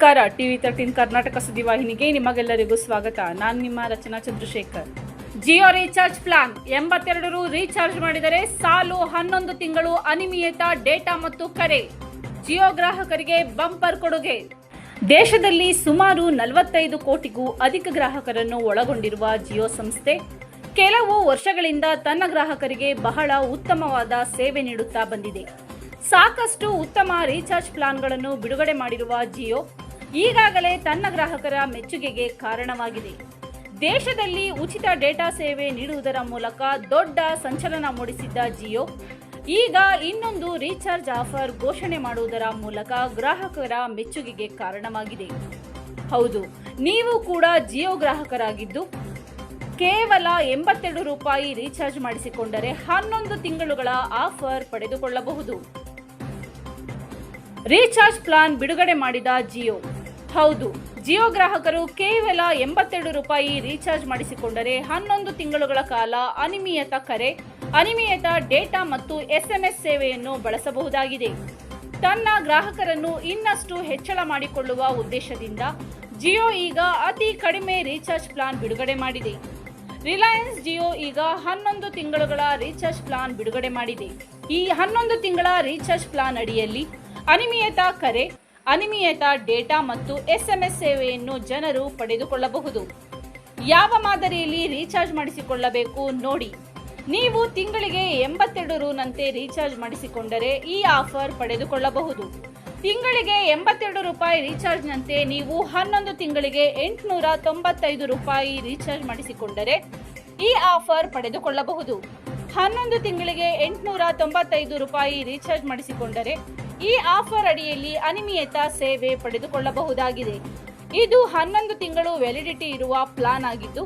ನಮಸ್ಕಾರ. TV thirteen Karnataka ಸುದ್ದಿವಾಹಿನಿಗೆ ನಿಮಗೆಲ್ಲರಿಗೂ ಸ್ವಾಗತ. ನಾನು ನಿಮ್ಮ ರಚನಾ ಚಂದ್ರಶೇಖರ್. ಜಿಯೋ ರೀಚಾರ್ಜ್ ಪ್ಲಾನ್ ಎಂಬತ್ತೆರಡು ರು ರೀಚಾರ್ಜ್ ಮಾಡಿದರೆ ಸಾಲು ಹನ್ನೊಂದು ತಿಂಗಳು ಅನಿಯಮಿತ ಡೇಟಾ ಮತ್ತು ಕರೆ. ಜಿಯೋ ಗ್ರಾಹಕರಿಗೆ ಬಂಪರ್ ಕೊಡುಗೆ. ದೇಶದಲ್ಲಿ ಸುಮಾರು ನಲವತ್ತೈದು ಕೋಟಿಗೂ ಅಧಿಕ ಗ್ರಾಹಕರನ್ನು ಒಳಗೊಂಡಿರುವ ಜಿಯೋ ಸಂಸ್ಥೆ, ಕೆಲವು ವರ್ಷಗಳಿಂದ ತನ್ನ ಗ್ರಾಹಕರಿಗೆ ಬಹಳ ಉತ್ತಮವಾದ ಸೇವೆ ನೀಡುತ್ತಾ ಬಂದಿದೆ. ಸಾಕಷ್ಟು ಉತ್ತಮ ರೀಚಾರ್ಜ್ ಪ್ಲಾನ್ಗಳನ್ನು ಬಿಡುಗಡೆ ಮಾಡಿರುವ ಜಿಯೋ ಈಗಾಗಲೇ ತನ್ನ ಗ್ರಾಹಕರ ಮೆಚ್ಚುಗೆಗೆ ಕಾರಣವಾಗಿದೆ. ದೇಶದಲ್ಲಿ ಉಚಿತ ಡೇಟಾ ಸೇವೆ ನೀಡುವುದರ ಮೂಲಕ ದೊಡ್ಡ ಸಂಚಲನ ಮೂಡಿಸಿದ್ದ ಜಿಯೋ, ಈಗ ಇನ್ನೊಂದು ರೀಚಾರ್ಜ್ ಆಫರ್ ಘೋಷಣೆ ಮಾಡುವುದರ ಮೂಲಕ ಗ್ರಾಹಕರ ಮೆಚ್ಚುಗೆಗೆ ಕಾರಣವಾಗಿದೆ. ಹೌದು, ನೀವು ಕೂಡ ಜಿಯೋ ಗ್ರಾಹಕರಾಗಿದ್ದು, ಕೇವಲ ಎಂಬತ್ತೆರಡು ರೂಪಾಯಿ ರೀಚಾರ್ಜ್ ಮಾಡಿಸಿಕೊಂಡರೆ ಹನ್ನೊಂದು ತಿಂಗಳುಗಳ ಆಫರ್ ಪಡೆದುಕೊಳ್ಳಬಹುದು. ರೀಚಾರ್ಜ್ ಪ್ಲಾನ್ ಬಿಡುಗಡೆ ಮಾಡಿದ ಜಿಯೋ ಹೌದು. ಜಿಯೋ ಗ್ರಾಹಕರು ಕೇವಲ ಎಂಬತ್ತೆರಡು ರೂಪಾಯಿ ರೀಚಾರ್ಜ್ ಮಾಡಿಸಿಕೊಂಡರೆ ಹನ್ನೊಂದು ತಿಂಗಳುಗಳ ಕಾಲ ಅನಿಮಿಯತ ಕರೆ, ಅನಿಮಿಯತ ಡೇಟಾ ಮತ್ತು ಎಸ್ಎಂಎಸ್ ಸೇವೆಯನ್ನು ಬಳಸಬಹುದಾಗಿದೆ. ತನ್ನ ಗ್ರಾಹಕರನ್ನು ಇನ್ನಷ್ಟು ಹೆಚ್ಚಳ ಮಾಡಿಕೊಳ್ಳುವ ಉದ್ದೇಶದಿಂದ ಜಿಯೋ ಈಗ ಅತಿ ಕಡಿಮೆ ರೀಚಾರ್ಜ್ ಪ್ಲಾನ್ ಬಿಡುಗಡೆ ಮಾಡಿದೆ. ರಿಲಯನ್ಸ್ ಜಿಯೋ ಈಗ ಹನ್ನೊಂದು ತಿಂಗಳುಗಳ ರೀಚಾರ್ಜ್ ಪ್ಲಾನ್ ಬಿಡುಗಡೆ ಮಾಡಿದೆ. ಈ ಹನ್ನೊಂದು ತಿಂಗಳ ರೀಚಾರ್ಜ್ ಪ್ಲಾನ್ ಅಡಿಯಲ್ಲಿ ಅನಿಮಿಯತ ಕರೆ ಅನಿಯಮಿತ ಡೇಟಾ ಮತ್ತು ಎಸ್ಎಂಎಸ್ ಸೇವೆಯನ್ನು ಜನರು ಪಡೆದುಕೊಳ್ಳಬಹುದು. ಯಾವ ಮಾದರಿಯಲ್ಲಿ ರೀಚಾರ್ಜ್ ಮಾಡಿಸಿಕೊಳ್ಳಬೇಕು ನೋಡಿ. ನೀವು ತಿಂಗಳಿಗೆ ಎಂಬತ್ತೆರಡು ರೂನಂತೆ ರೀಚಾರ್ಜ್ ಮಾಡಿಸಿಕೊಂಡರೆ ಈ ಆಫರ್ ಪಡೆದುಕೊಳ್ಳಬಹುದು. ತಿಂಗಳಿಗೆ ಎಂಬತ್ತೆರಡು ರೂಪಾಯಿ ರೀಚಾರ್ಜ್ನಂತೆ ನೀವು ಹನ್ನೊಂದು ತಿಂಗಳಿಗೆ ಎಂಟುನೂರ ತೊಂಬತ್ತೈದು ರೂಪಾಯಿ ರೀಚಾರ್ಜ್ ಮಾಡಿಸಿಕೊಂಡರೆ ಈ ಆಫರ್ ಪಡೆದುಕೊಳ್ಳಬಹುದು. ಹನ್ನೊಂದು ತಿಂಗಳಿಗೆ ಎಂಟುನೂರ ತೊಂಬತ್ತೈದು ರೂಪಾಯಿ ರೀಚಾರ್ಜ್ ಮಾಡಿಸಿಕೊಂಡರೆ ಈ ಆಫರ್ ಅಡಿಯಲ್ಲಿ ಅನಿಮಿಯತ ಸೇವೆ ಪಡೆದುಕೊಳ್ಳಬಹುದಾಗಿದೆ. ಇದು ಹನ್ನೊಂದು ತಿಂಗಳು ವ್ಯಾಲಿಡಿಟಿ ಇರುವ ಪ್ಲಾನ್ ಆಗಿದ್ದು,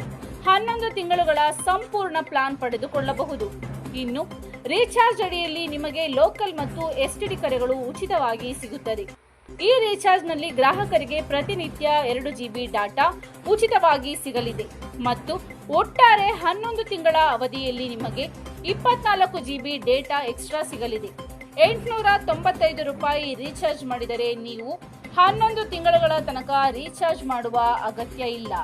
ಹನ್ನೊಂದು ತಿಂಗಳುಗಳ ಸಂಪೂರ್ಣ ಪ್ಲಾನ್ ಪಡೆದುಕೊಳ್ಳಬಹುದು. ಇನ್ನು, ರೀಚಾರ್ಜ್ ಅಡಿಯಲ್ಲಿ ನಿಮಗೆ ಲೋಕಲ್ ಮತ್ತು ಎಸ್ಟಿಡಿ ಕರೆಗಳು ಉಚಿತವಾಗಿ ಸಿಗುತ್ತದೆ. ಈ ರೀಚಾರ್ಜ್ನಲ್ಲಿ ಗ್ರಾಹಕರಿಗೆ ಪ್ರತಿನಿತ್ಯ ಎರಡು ಜಿ ಬಿ ಡಾಟಾ ಉಚಿತವಾಗಿ ಸಿಗಲಿದೆ ಮತ್ತು ಒಟ್ಟಾರೆ ಹನ್ನೊಂದು ತಿಂಗಳ ಅವಧಿಯಲ್ಲಿ ನಿಮಗೆ ಇಪ್ಪತ್ನಾಲ್ಕು ಜಿಬಿ ಡೇಟಾ ಎಕ್ಸ್ಟ್ರಾ ಸಿಗಲಿದೆ. ಎಂಟುನೂರ ತೊಂಬತ್ತೈದು ರೂಪಾಯಿ ರೀಚಾರ್ಜ್ ಮಾಡಿದರೆ ನೀವು ಹನ್ನೊಂದು ತಿಂಗಳುಗಳ ತನಕ ರೀಚಾರ್ಜ್ ಮಾಡುವ ಅಗತ್ಯ ಇಲ್ಲ.